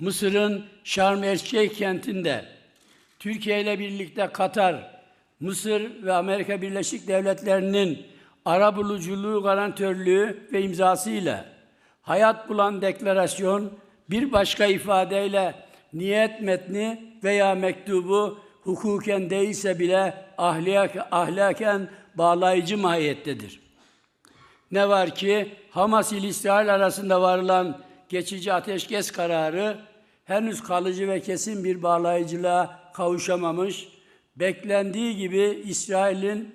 Mısır'ın Şarm El Şeyh kentinde Türkiye ile birlikte Katar, Mısır ve Amerika Birleşik Devletleri'nin ara buluculuğu garantörlüğü ve imzası ile hayat bulan deklarasyon bir başka ifadeyle niyet metni veya mektubu hukuken değilse bile ahlak, ahlaken bağlayıcı mahiyettedir. Ne var ki Hamas ile İsrail arasında varılan geçici ateşkes kararı henüz kalıcı ve kesin bir bağlayıcılığa kavuşamamış, beklendiği gibi İsrail'in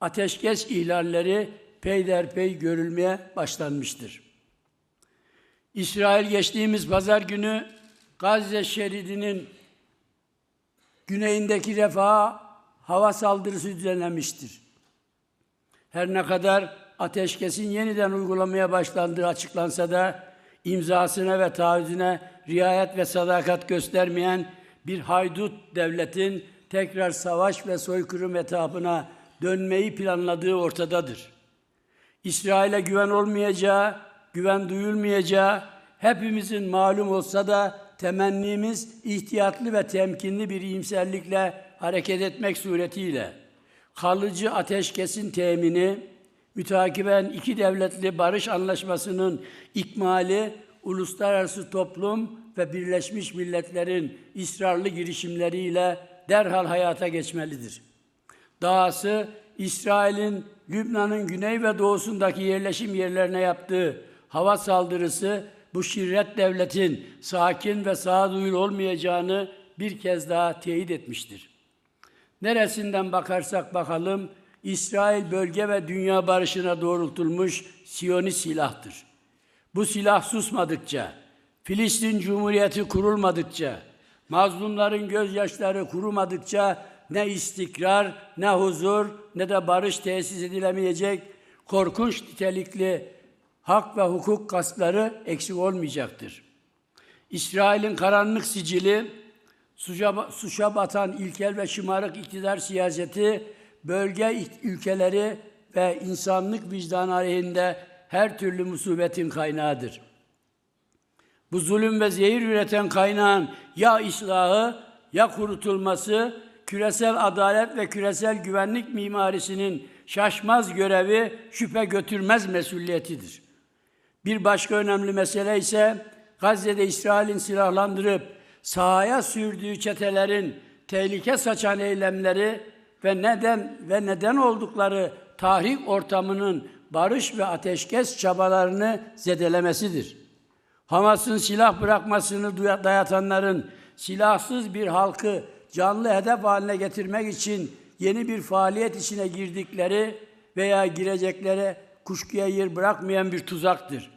ateşkes ihlalleri peyderpey görülmeye başlanmıştır. İsrail geçtiğimiz pazar günü Gazze şeridinin güneyindeki refaha hava saldırısı düzenlemiştir. Her ne kadar ateşkesin yeniden uygulamaya başlandığı açıklansa da imzasına ve taahhüdüne riayet ve sadakat göstermeyen bir haydut devletin tekrar savaş ve soykırım etapına dönmeyi planladığı ortadadır. İsrail'e güven olmayacağı, güven duyulmayacağı hepimizin malum olsa da temennimiz ihtiyatlı ve temkinli bir iyimserlikle hareket etmek suretiyle kalıcı ateşkesin temini, mütakiben iki devletli barış anlaşmasının ikmali, uluslararası toplum ve Birleşmiş Milletler'in ısrarlı girişimleriyle derhal hayata geçmelidir. Dahası İsrail'in Lübnan'ın güney ve doğusundaki yerleşim yerlerine yaptığı hava saldırısı bu şirret devletin sakin ve sağduyulu olmayacağını bir kez daha teyit etmiştir. Neresinden bakarsak bakalım İsrail bölge ve dünya barışına doğrultulmuş Siyonist silahtır. Bu silah susmadıkça, Filistin Cumhuriyeti kurulmadıkça, mazlumların gözyaşları kurumadıkça ne istikrar, ne huzur, ne de barış tesis edilemeyecek korkunç nitelikli hak ve hukuk gaspları eksik olmayacaktır. İsrail'in karanlık sicili, suça batan ilkel ve şımarık iktidar siyaseti, bölge ülkeleri ve insanlık vicdanı aleyhinde her türlü musibetin kaynağıdır. Bu zulüm ve zehir üreten kaynağın ya islahı ya kurutulması, küresel adalet ve küresel güvenlik mimarisinin şaşmaz görevi şüphe götürmez mesuliyetidir. Bir başka önemli mesele ise Gazze'de İsrail'in silahlandırıp sahaya sürdüğü çetelerin tehlike saçan eylemleri ve neden ve neden oldukları tahrik ortamının barış ve ateşkes çabalarını zedelemesidir. Hamas'ın silah bırakmasını dayatanların silahsız bir halkı canlı hedef haline getirmek için yeni bir faaliyet içine girdikleri veya girecekleri kuşkuya yer bırakmayan bir tuzaktır.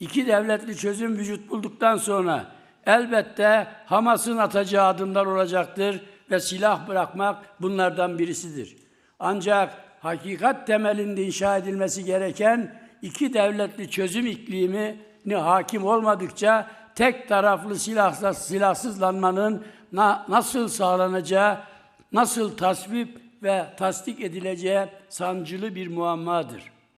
İki devletli çözüm vücut bulduktan sonra elbette Hamas'ın atacağı adımlar olacaktır ve silah bırakmak bunlardan birisidir. Ancak hakikat temelinde inşa edilmesi gereken iki devletli çözüm iklimini hakim olmadıkça tek taraflı silahsız, silahsızlanmanın na, nasıl sağlanacağı, nasıl tasvip ve tasdik edileceği sancılı bir muammadır.